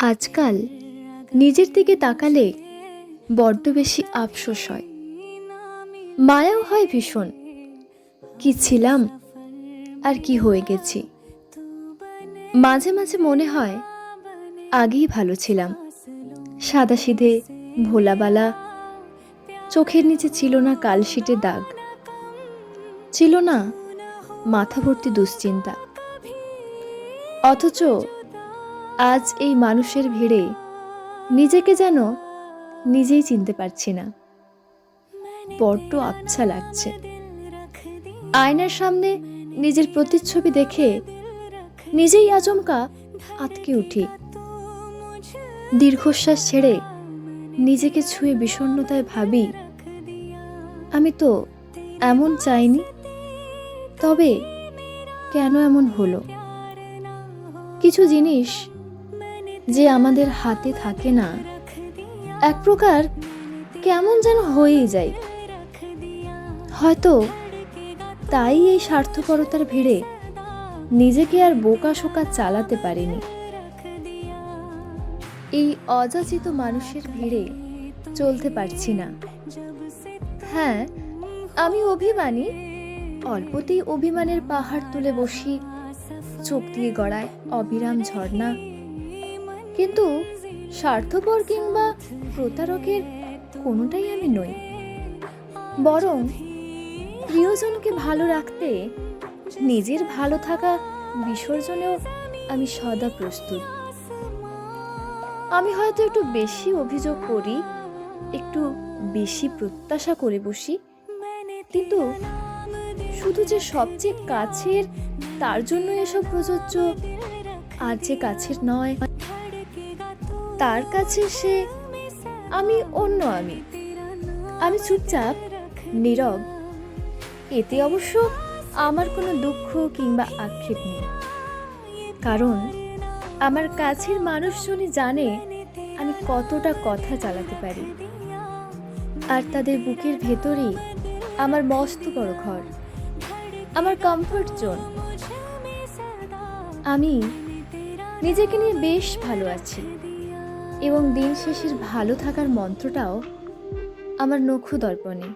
আজকাল নিজের দিকে তাকালে বড্ড বেশি আফসোস হয়। মায়াও হয় ভীষণ। কি ছিলাম আর কি হয়ে গেছি। মাঝে মাঝে মনে হয় আগেই ভালো ছিলাম। সাদা সিধে ভোলাবালা চোখের নিচে ছিল না কালশিটে দাগ। ছিল না মাথা ভর্তি দুশ্চিন্তা। অথচ আজ এই মানুষের ভিড়ে নিজেকে যেন নিজেই চিনতে পারছি না। বড্ড আবছা লাগছে। আয়নার সামনে নিজের প্রতিচ্ছবি দেখে নিজেই আচমকা আতকে উঠি। দীর্ঘশ্বাস ছেড়ে নিজেকে ছুঁয়ে বিষণ্ণতায় ভাবি, আমি তো এমন চাইনি, তবে কেন এমন হলো? কিছু জিনিস যে আমাদের হাতে থাকে না, এক প্রকার কেমন যেন হয়েই যায়। হয়তো তাই এই স্বার্থপরতার ভিড়ে নিজেকে আর বোকা শোকা চালাতে পারিনি। এই অযাচিত মানুষের ভিড়ে চলতে পারছি না। হ্যাঁ আমি অভিমানী। অল্পতেই অভিমানের পাহাড় তুলে বসি, চোখ দিয়ে গড়ায় অবিরাম ঝর্ণা। কিন্তু স্বার্থপর কিংবা প্রতারকের কোনোটাই আমি নই। বরং প্রিয়জনকে ভালো রাখতে, নিজের ভালো থাকা বিসর্জনেও আমি সদা প্রস্তুত। আমি হয়তো একটু বেশি অভিযোগ করি, একটু বেশি প্রত্যাশা করে বসি, কিন্তু শুধু যে সবচেয়ে কাছের, তার জন্য এসব প্রযোজ্য আর যে কাছের নয়। তার কাছে সে, আমি অন্য আমি। আমি চুপচাপ, নীরব। এতে অবশ্য আমার কোনো দুঃখ কিংবা আক্ষেপ নেই। কারণ আমার কাছের মানুষজনই জানে আমি কতটা কথা চালাতে পারি। আর তাদের বুকের ভেতরেই আমার মস্ত বড় ঘর, আমার কমফোর্ট জোন আমি নিজেকে নিয়ে বেশ ভালো আছি। এবং দিন শেষের ভালো থাকার মন্ত্রটাও আমার নখু দর্পণে